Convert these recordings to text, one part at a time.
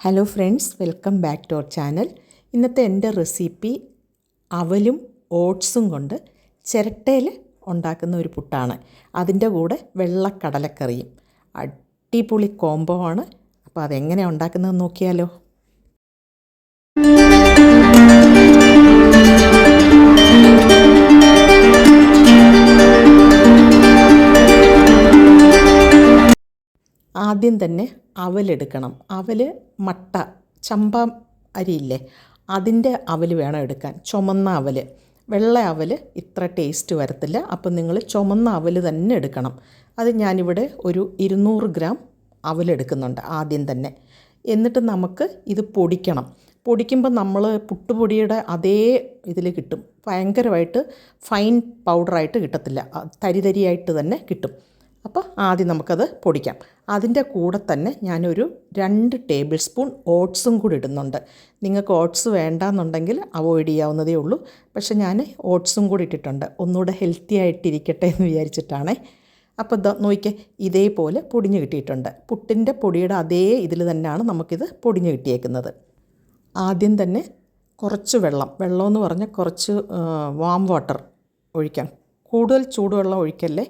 Hello friends welcome back to our channel ഇന്നത്തെ എന്റെ recipe അവലും ഓട്സും കൊണ്ട് ചിരട്ടയിൽ ഉണ്ടാക്കുന്ന ഒരു പുട്ടാണ്. അതിന്റെ കൂടെ വെള്ളക്കടലക്കറിയും അടിപൊളി കോംബോ ആണ്. അപ്പോൾ അതെങ്ങനെ ഉണ്ടാക്കുന്നതെന്ന് നോക്കിയാലോ. ആദ്യം തന്നെ അവലെടുക്കണം. അവൽ മട്ട ചമ്പ അരിയില്ലേ അതിന്റെ അവൽ വേണം എടുക്കാൻ. ചുമന്ന അവൽ വെള്ള അവൽ ഇത്ര ടേസ്റ്റ് വരത്തില്ല. അപ്പം നിങ്ങൾ ചുമന്ന അവൽ തന്നെ എടുക്കണം. അത് ഞാനിവിടെ ഒരു ഇരുന്നൂറ് ഗ്രാം അവലെടുക്കുന്നുണ്ട് ആദ്യം തന്നെ. എന്നിട്ട് നമുക്ക് ഇത് പൊടിക്കണം. പൊടിക്കുമ്പോൾ നമ്മൾ പുട്ടുപൊടിയുടെ അതേ ഇതിൽ കിട്ടും. ഭയങ്കരമായിട്ട് ഫൈൻ പൗഡറായിട്ട് കിട്ടത്തില്ല. തരി തരിയായിട്ട് തന്നെ കിട്ടും. അപ്പോൾ ആദ്യം നമുക്കത് പൊടിക്കാം. അതിന്റെ കൂടെ തന്നെ ഞാനൊരു രണ്ട് ടേബിൾ സ്പൂൺ ഓട്സും കൂടി ഇടുന്നുണ്ട്. നിങ്ങൾക്ക് ഓട്സ് വേണ്ടാന്നുണ്ടെങ്കിൽ അവോയ്ഡ് ചെയ്യാവുന്നതേ ഉള്ളൂ. പക്ഷെ ഞാൻ ഓട്സും കൂടി ഇട്ടിട്ടുണ്ട്. ഒന്നുകൂടെ ഹെൽത്തി ആയിട്ടിരിക്കട്ടെ എന്ന് വിചാരിച്ചിട്ടാണേ. അപ്പോൾ ഇതാ നോക്കിയേ ഇതേപോലെ പൊടിഞ്ഞ് കിട്ടിയിട്ടുണ്ട്. പുട്ടിന്റെ പൊടിയുടെ അതേ ഇതിൽ തന്നെയാണ് നമുക്കിത് പൊടിഞ്ഞ് കിട്ടിയേക്കുന്നത്. ആദ്യം തന്നെ കുറച്ച് വെള്ളം വെള്ളമെന്ന് പറഞ്ഞാൽ കുറച്ച് വാം വാട്ടർ ഒഴിക്കാം. കൂടുതൽ ചൂടുവെള്ളം ഒഴിക്കല്ലേ?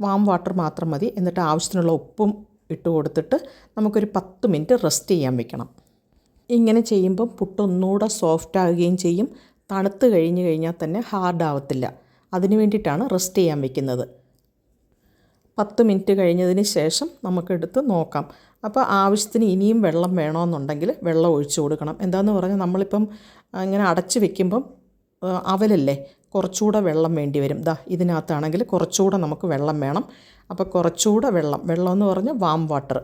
വാം വാട്ടർ മാത്രം മതി. എന്നിട്ട് ആവശ്യത്തിനുള്ള ഉപ്പും ഇട്ട് കൊടുത്തിട്ട് നമുക്കൊരു പത്ത് മിനിറ്റ് റെസ്റ്റ് ചെയ്യാൻ വെക്കണം. ഇങ്ങനെ ചെയ്യുമ്പം പുട്ട് ഒന്നുകൂടെ സോഫ്റ്റ് ആകുകയും ചെയ്യും. തണുത്ത് കഴിഞ്ഞ് കഴിഞ്ഞാൽ തന്നെ ഹാർഡ് ആവത്തില്ല. അതിന് വേണ്ടിയിട്ടാണ് റെസ്റ്റ് ചെയ്യാൻ വെക്കുന്നത്. പത്ത് മിനിറ്റ് കഴിഞ്ഞതിന് ശേഷം നമുക്കെടുത്ത് നോക്കാം. അപ്പോൾ ആവശ്യത്തിന് ഇനിയും വെള്ളം വേണമെന്നുണ്ടെങ്കിൽ വെള്ളം ഒഴിച്ചു കൊടുക്കണം. എന്താണെന്ന് പറഞ്ഞാൽ നമ്മളിപ്പം ഇങ്ങനെ അടച്ച് വെക്കുമ്പം അവലല്ലേ? കുറച്ചുകൂടെ വെള്ളം വേണ്ടി വരും. ദാ ഇതിനകത്താണെങ്കിൽ കുറച്ചുകൂടെ നമുക്ക് വെള്ളം വേണം. അപ്പോൾ കുറച്ചുകൂടെ വെള്ളം വെള്ളം എന്ന് പറഞ്ഞാൽ വാം വാട്ടർ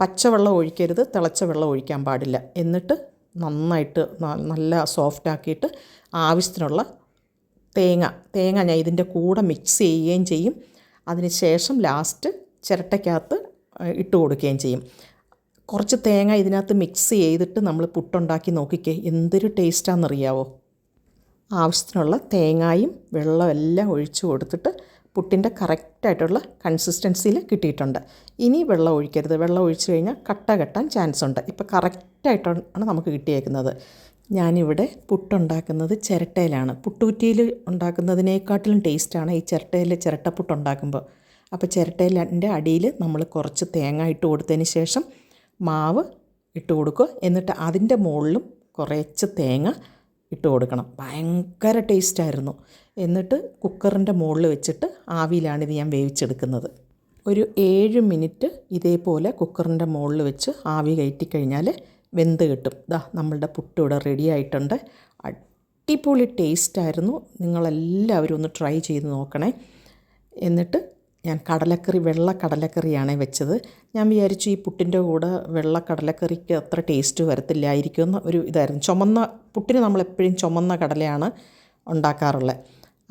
പച്ചവെള്ളം ഒഴിക്കരുത് തിളച്ച വെള്ളം ഒഴിക്കാൻ പാടില്ല. എന്നിട്ട് നന്നായിട്ട് നല്ല സോഫ്റ്റ് ആക്കിയിട്ട് ആവശ്യത്തിനുള്ള തേങ്ങ തേങ്ങ ഞാൻ ഇതിന്റെ കൂടെ മിക്സ് ചെയ്യുകയും ചെയ്യും. അതിന് ശേഷം ലാസ്റ്റ് ചിരട്ടയ്ക്കകത്ത് ഇട്ട് കൊടുക്കുകയും ചെയ്യും. കുറച്ച് തേങ്ങ ഇതിനകത്ത് മിക്സ് ചെയ്തിട്ട് നമ്മൾ പുട്ടുണ്ടാക്കി നോക്കിക്കേ എന്തൊരു ടേസ്റ്റാണെന്നറിയാവോ ആവശ്യത്തിനുള്ള തേങ്ങായും വെള്ളവും എല്ലാം ഒഴിച്ച് കൊടുത്തിട്ട് പുട്ടിന്റെ കറക്റ്റായിട്ടുള്ള കൺസിസ്റ്റൻസിയിൽ കിട്ടിയിട്ടുണ്ട്. ഇനി വെള്ളം ഒഴിക്കരുത്. വെള്ളം ഒഴിച്ചു കഴിഞ്ഞാൽ കട്ട കെട്ടാൻ ചാൻസ് ഉണ്ട്. ഇപ്പോൾ കറക്റ്റായിട്ടാണ് നമുക്ക് കിട്ടിയേക്കുന്നത്. ഞാനിവിടെ പുട്ടുണ്ടാക്കുന്നത് ചിരട്ടയിലാണ്. പുട്ടുകുറ്റിയിൽ ഉണ്ടാക്കുന്നതിനേക്കാട്ടിലും ടേസ്റ്റാണ് ഈ ചിരട്ടയിൽ ചിരട്ടപ്പുട്ട് ഉണ്ടാക്കുമ്പോൾ. അപ്പോൾ ചിരട്ടയിലെ അടിയിൽ നമ്മൾ കുറച്ച് തേങ്ങ ഇട്ട് കൊടുത്തതിന് ശേഷം മാവ് ഇട്ട് കൊടുക്കുക. എന്നിട്ട് അതിന്റെ മുകളിലും കുറച്ച് തേങ്ങ ഇട്ട് കൊടുക്കണം. ഭയങ്കര ടേസ്റ്റായിരുന്നു എന്നിട്ട് കുക്കറിന്റെ മുകളിൽ വെച്ചിട്ട് ആവിയിലാണിത് ഞാൻ വേവിച്ചെടുക്കുന്നത്. ഒരു ഏഴ് മിനിറ്റ് ഇതേപോലെ കുക്കറിന്റെ മുകളിൽ വെച്ച് ആവി കയറ്റി കഴിഞ്ഞാൽ വെന്ത് കിട്ടും. ദാ നമ്മളുടെ പുട്ട് ഇവിടെ റെഡി ആയിട്ടുണ്ട്. അടിപൊളി ടേസ്റ്റായിരുന്നു നിങ്ങളെല്ലാവരും ഒന്ന് ട്രൈ ചെയ്ത് നോക്കണേ. എന്നിട്ട് ഞാൻ കടലക്കറി വെള്ള കടലക്കറിയാണ് വെച്ചത്. ഞാൻ വിചാരിച്ചു ഈ പുട്ടിന്റെ കൂടെ വെള്ള കടലക്കറിക്ക് അത്ര ടേസ്റ്റ് വരത്തില്ലായിരിക്കും എന്ന ഒരു ഇതായിരുന്നു. ചുമന്ന പുട്ടിന് നമ്മളെപ്പോഴും ചുമന്ന കടലയാണ് ഉണ്ടാക്കാറുള്ളത്.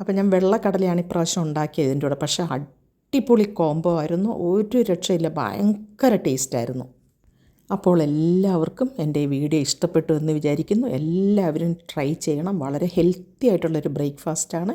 അപ്പോൾ ഞാൻ വെള്ള കടലയാണ് ഇപ്രാവശ്യം ഉണ്ടാക്കിയത് ഇതിന്റെ കൂടെ. പക്ഷേ അടിപൊളി കോംബോ ആയിരുന്നു. ഒരു രക്ഷയില്ല. ഭയങ്കര ടേസ്റ്റായിരുന്നു അപ്പോൾ എല്ലാവർക്കും എന്റെ ഈ വീഡിയോ ഇഷ്ടപ്പെട്ടു എന്ന് വിചാരിക്കുന്നു. എല്ലാവരും ട്രൈ ചെയ്യണം. വളരെ ഹെൽത്തി ആയിട്ടുള്ളൊരു ബ്രേക്ക്ഫാസ്റ്റാണ്.